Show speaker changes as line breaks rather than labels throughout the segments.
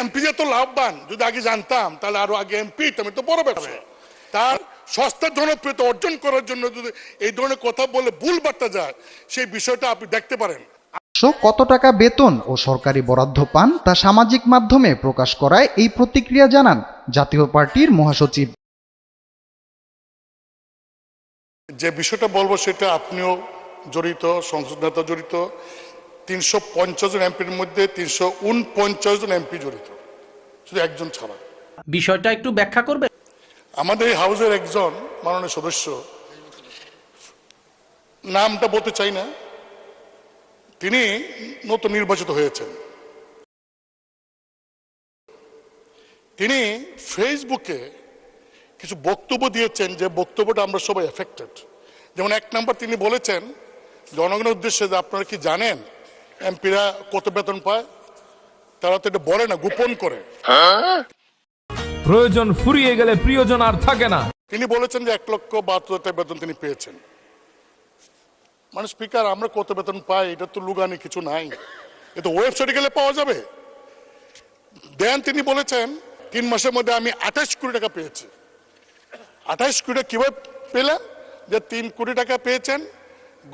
MP যে তো লাভবান যদি আগে জানতাম তাহলে আরও আগে এমপি আমি তো বড় ব্যবসা। তার সস্তা জনপ্রিয়তা অর্জন করার জন্য যদি এই ধরনের কথা বলে ভুল বার্তা যায় সেই বিষয়টা আপনি দেখতে পারেন।
কত টাকা বেতন ও সরকারি বরাদ্দ পান তা সামাজিক মাধ্যমে প্রকাশ করায় এই প্রতিক্রিয়া জানান জাতীয় পার্টির মহাসচিব।
যে বিষয়টা বলব সেটা আপনিও জড়িত সংসদ নেতা জড়িত তিনশো পঞ্চাশ জন এমপির মধ্যে তিনশো উনপঞ্চাশ জন এমপি জড়িত। শুধু একজন ছাড়া।
বিষয়টা একটু ব্যাখ্যা করবে?
আমাদের হাউসের একজন মাননীয় সদস্য নামটা বলতে চাই না তিনি নতুন নির্বাচিত হয়েছেন। তিনি ফেসবুকে কিছু বক্তব্য দিয়েছেন যে বক্তব্যটা আমরা সবাই এফেক্টেড যেমন এক নম্বর তিনি বলেছেন জনগণের উদ্দেশ্যে যে আপনারা কি জানেন এমপিরা কত বেতন পায়? তারা তো এটা বলে না গোপন করে।
প্রয়োজন ফুরিয়ে গেলে প্রিয়জন আর থাকে না।
তিনি বলেছেন যে এক লক্ষ বাহাত্তর হাজার টাকা বেতন তিনি পেয়েছেন। মানে স্পিকার আমরা কত বেতন পাই? এটা তো লুগানি কিছু নাই। এ তো ওয়েবসাইটে গেলে পাওয়া যাবে। দেন তিনি বলেছেন তিন মাসের মধ্যে আমি আঠাশ কোটি টাকা পেয়েছি। আঠাশ কোটি টাকা কীভাবে পেলেন? যে তিন কোটি টাকা পেয়েছেন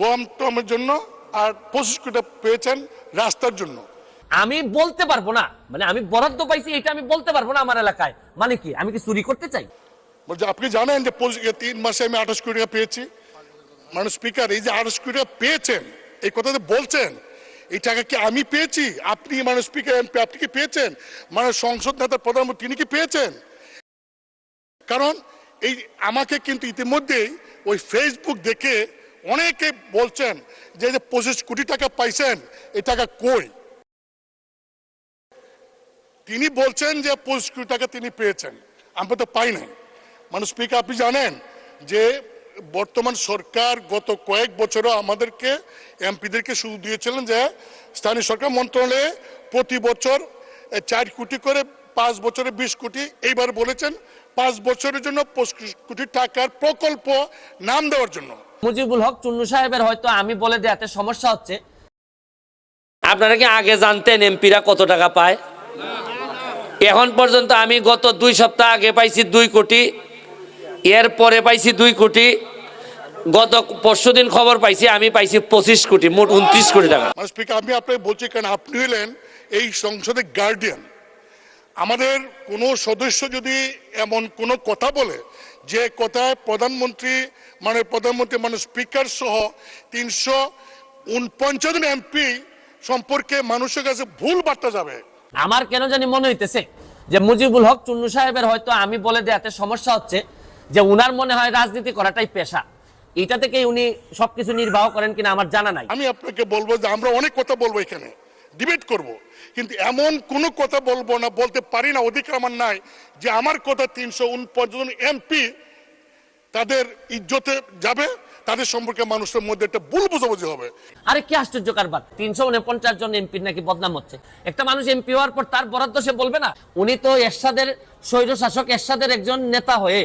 গম টমের জন্য আর পঁচিশ কোটি পেয়েছেন রাস্তার জন্য।
আমি বলতে পারব না। মানে আমি বরাদ্দ পাইছি এটা আমি বলতে পারব না আমার এলাকায়। মানে কি? আমি কি চুরি করতে চাই?
বলছে আপনি জানেন যে তিন মাসে আমি আঠাশ কোটি টাকা পেয়েছি? মানে স্পিকার এই যে আঠাশ কোটি টাকা পেয়েছেন এই কথা যে বলছেন এই টাকা কি আমি পেয়েছি? আপনি মানে স্পিকার এমপি আপনি কি পেয়েছেন? মানে সংসদ নেতা প্রধানমন্ত্রী তিনি কি পেয়েছেন? কারণ এই আমাকে কিন্তু ইতিমধ্যেই ওই ফেসবুক দেখে অনেকে বলছেন যে পঁচিশ কোটি টাকা পাইছেন, এই টাকা কই? তিনি বলছেন যে পঁচিশ কোটি টাকা তিনি পেয়েছেন। আমরা তো পাই নাই। মানে স্পিকার, আপনি জানেন যে বর্তমান সরকার গত কয়েক বছরও আমাদেরকে, এমপিদেরকে শুরু দিয়েছিলেন যে স্থানীয় সরকার মন্ত্রণালয়ে প্রতি বছর চার কোটি করে, পাঁচ বছরে বিশ কোটি, এইবার বলেছেন পাঁচ বছরের জন্য পঁচিশ কোটি টাকার প্রকল্প নাম দেওয়ার জন্য।
মুজিবুল হক চুন্নু সাহেবের হয়তো আমি বলে দেয়াতে সমস্যা হচ্ছে। আপনারা কি আগে জানতেন এমপিরা কত টাকা পায়? এখন পর্যন্ত আমি গত দুই সপ্তাহ আগে পাইছি দুই কোটি এর পরে পাইছি দুই কোটি গত পরশুদিন খবর পাইছি আমি পাইছি পঁচিশ কোটি মোট উনত্রিশ কোটি টাকা।
মানে স্পিকার আমি আপনাকে বলছি কারণ আপনি হলেন এই সংসদের গার্ডিয়ান আমাদের কোনো সদস্য যদি এমন কোনো কথা বলে যে কথায় প্রধানমন্ত্রী মানে প্রধানমন্ত্রী মানে স্পিকার সহ তিনশো উনপঞ্চাশ জন এমপি সম্পর্কে মানুষের কাছে ভুল বার্তা যাবে।
আমার কেন জানি মনে হইতেছে যে মুজিবুল হক চুন্নু সাহেবের হয়তো আমি বলে দেয়াতে সমস্যা হচ্ছে যে উনার মনে হয় রাজনীতি করাটাই পেশা। এটা থেকে উনি সবকিছু নির্বাহ করেন কিনা আমার জানা নাই।
আমি আপনাকে বলব যে আমরা অনেক কথা বলব এখানে। ডিবেট করব। কিন্তু এমন কোনো কথা বলব না, বলতে পারি না, অধিকার আমার নাই যে আমার কথা তিনশো উনপঞ্চাশ জন এমপি তাদের ইজ্জতে যাবে, তাদের সম্পর্কে মানুষের মধ্যে একটা ভুল বোঝাবুঝি হবে।
আরে কি আশ্চর্য কারবার? তিনশো উনপঞ্চাশ জন এমপির নাকি বদনাম হচ্ছে? একটা মানুষ এমপি হওয়ার পর তার বরাদ্দ সে বলবে না? উনি তো এরশাদের স্বৈর শাসক এরশাদের একজন নেতা হয়ে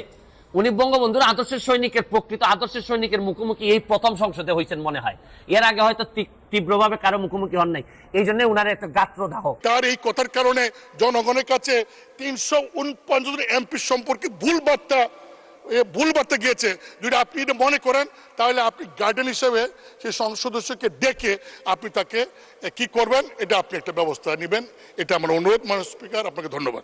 উনি বঙ্গবন্ধুর আদর্শের সৈনিকের প্রকৃত আদর্শের সৈনিকের মুখোমুখি এই প্রথম সংসদে হয়েছেন মনে হয়। এর আগে হয়তো তীব্রভাবে কারও মুখোমুখি হন নাই। এই জন্য উনার একটা গাত্র দাহ
তার এই কথার কারণে জনগণের কাছে তিনশো উনপঞ্চাশ এমপি সম্পর্কে ভুল বার্তা ভুল বার্তা গিয়েছে। যদি আপনি এটা মনে করেন, তাহলে আপনি গার্ডেন হিসেবে সেই সদস্যকে ডেকে আপনি তাকে কি করবেন, এটা আপনি একটা ব্যবস্থা নেবেন। এটা আমার অনুরোধ মানুষ স্পিকার আপনাকে ধন্যবাদ।